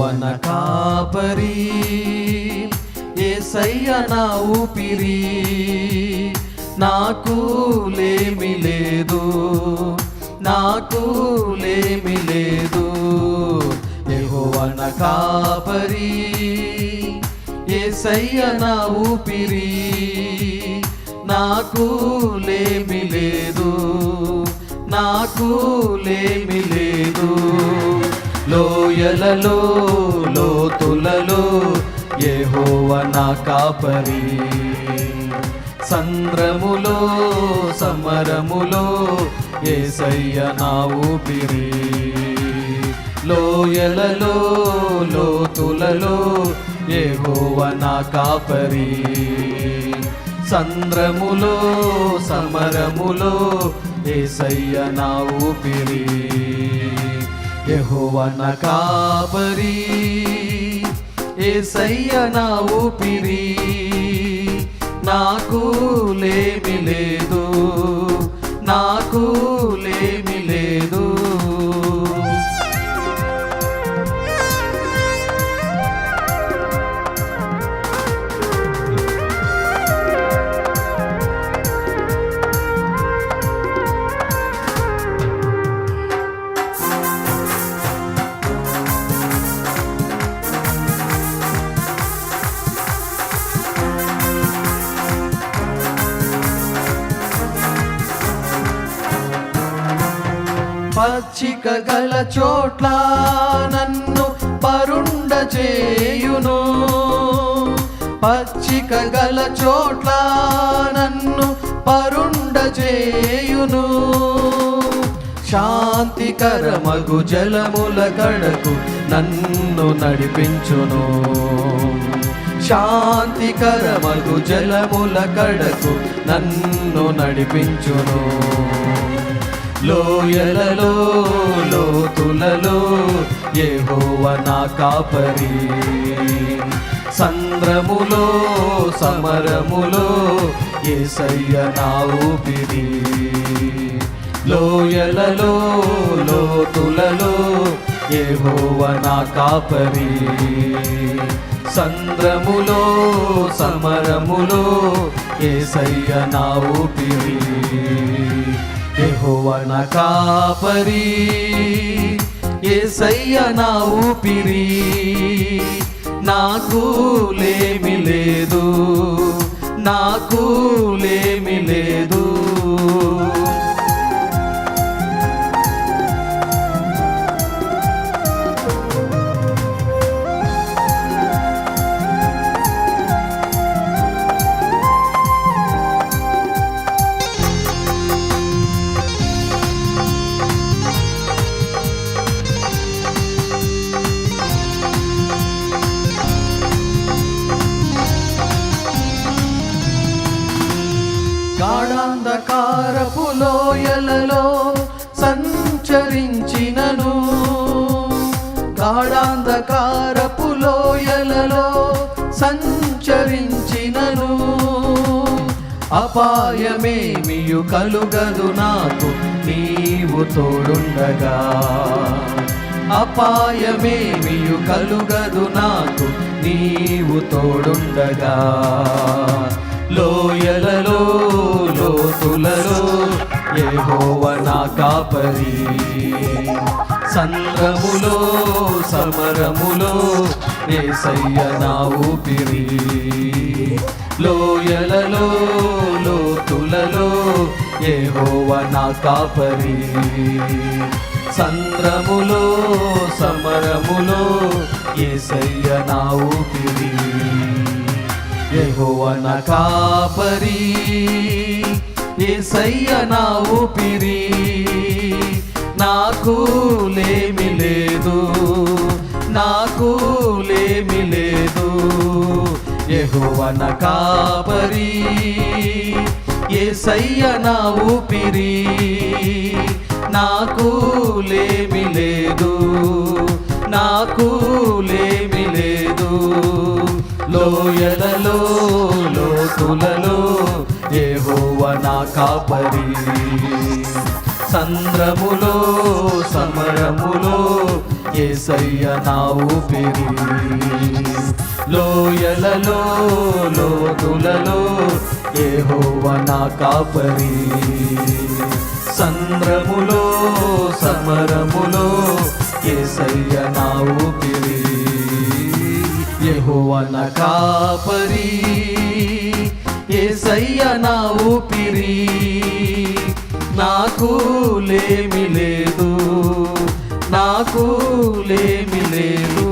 యెహోవన కాపరి ఏసయ్య నా ఊపిరి నాకు లేమి లేదు నాకు లేమి లేదు. యెహోవన కాపరి ఏసయ్య నా ఊపిరి నాకు లేమి లేదు నాకు లేమి లేదు. లోయలలో లోతులలో ఏహోవ నా కాపరి. సంద్రములో సమరములో ఏసయ్య నా ఊపిరి. లోయలలో లోతులలో ఏహోవ నా కాపరి. సంద్రములో సమరములో ఏసయ్య నా ఊపిరి. యహోవన కాపరి ఏసయ్య నా ఊపిరి నాకు లేమి లేదు నాకు లేమి పచ్చిక గల చోట్ల నన్ను పరుండ చేయును. పచ్చిక గల చోట్ల నన్ను పరుండ చేయును. శాంతికరమగు జలముల కడకు నన్ను నడిపించును. శాంతికరమగు జలముల కడకు నన్ను నడిపించును. లోయలలో లోతులలో ఏహోవ నా కాపరి. సంద్రములో సమరములో ఏసయ్య నా ఊపిరి. లోయలలో లోతులలో ఏహోవ నా కాపరి. సంద్రములో సమరములో ఏసయ్య నా ఊపిరి. యెహోవన కాపరి ఏసయ్య నా ఊపిరి నాకు లేమి లేదు నాకు లేమి లేదు. గాఢాంధకారపు లోయలలో సంచరించినను. గాఢాంధకారపు లోయలలో సంచరించినను. అపాయమేమియు కలుగదు నాకు నీవు తోడుండగా. అపాయమేమియు కలుగదు నాకు నీవు తోడుండగా. లోయలలో లోతులలో యహోవనా కాపరి. సంద్రములో సమరములో ఏసయ్య నా ఊపిరి. లోయలలో లోతులలో యహోవనా కాపరి. సంద్రములో సమరములో ఏసయ్య నా ఊపిరి. యెహోవన కాపరి. ఏసయ్య నా ఊపిరి నాకు లేమి లేదు నాకు లేమి లేదు. యెహోవన కాపరి ఏసయ్య నా ఊపిరి నాకు లేమి లేదు నాకు లేమి లేదు. లోయలలో లోతులలో యహోవన కాపరి. సంద్రములో సమరములో ఏసయ్య నా ఊపిరి. లోయలలో లోతులలో యహోవన కాపరి. సంద్రములో సమరములో ఏసయ్య నా ఊపిరి. యహోవన కాపరి. ఏసయ్య నా ఊపిరి నాకు లేమి లేదు నాకు లేమి లేదు.